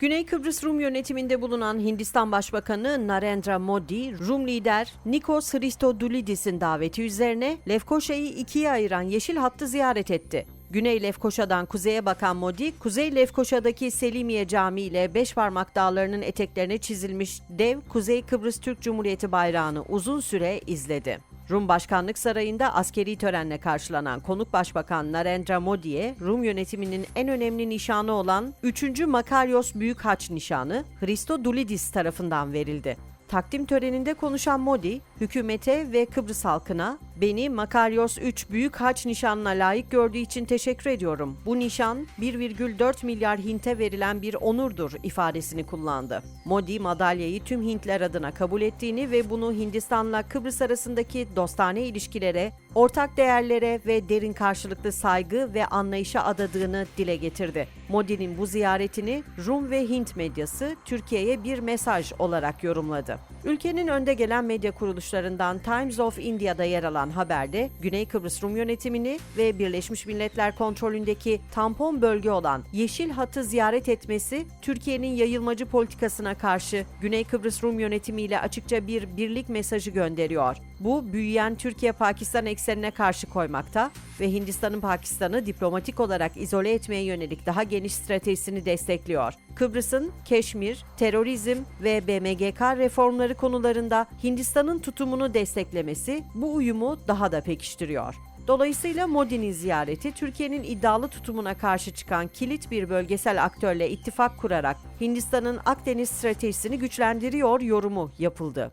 Güney Kıbrıs Rum yönetiminde bulunan Hindistan Başbakanı Narendra Modi, Rum lider Nikos Christodoulidis'in daveti üzerine Lefkoşa'yı ikiye ayıran yeşil hattı ziyaret etti. Güney Lefkoşa'dan kuzeye bakan Modi, Kuzey Lefkoşa'daki Selimiye Camii ile Beşparmak Dağları'nın eteklerine çizilmiş dev Kuzey Kıbrıs Türk Cumhuriyeti bayrağını uzun süre izledi. Rum Başkanlık Sarayı'nda askeri törenle karşılanan konuk başbakan Narendra Modi'ye Rum yönetiminin en önemli nişanı olan 3. Makaryos Büyük Haç nişanı Christodoulidis tarafından verildi. Takdim töreninde konuşan Modi, hükümete ve Kıbrıs halkına beni Makaryos 3 Büyük Haç nişanına layık gördüğü için teşekkür ediyorum. Bu nişan 1,4 milyar Hint'e verilen bir onurdur ifadesini kullandı. Modi madalyayı tüm Hintler adına kabul ettiğini ve bunu Hindistan'la Kıbrıs arasındaki dostane ilişkilere, ortak değerlere ve derin karşılıklı saygı ve anlayışa adadığını dile getirdi. Modi'nin bu ziyaretini Rum ve Hint medyası Türkiye'ye bir mesaj olarak yorumladı. Ülkenin önde gelen medya kuruluşlarından Times of India'da yer alan haberde Güney Kıbrıs Rum yönetimini ve Birleşmiş Milletler kontrolündeki tampon bölge olan Yeşil Hat'ı ziyaret etmesi Türkiye'nin yayılmacı politikasına karşı Güney Kıbrıs Rum yönetimiyle açıkça bir birlik mesajı gönderiyor. Bu büyüyen Türkiye-Pakistan eksenine karşı koymakta ve Hindistan'ın Pakistan'ı diplomatik olarak izole etmeye yönelik daha geniş stratejisini destekliyor. Kıbrıs'ın Keşmir, terörizm ve BMGK reformları konularında Hindistan'ın tutumunu desteklemesi bu uyumu daha da pekiştiriyor. Dolayısıyla Modi'nin ziyareti Türkiye'nin iddialı tutumuna karşı çıkan kilit bir bölgesel aktörle ittifak kurarak Hindistan'ın Akdeniz stratejisini güçlendiriyor yorumu yapıldı.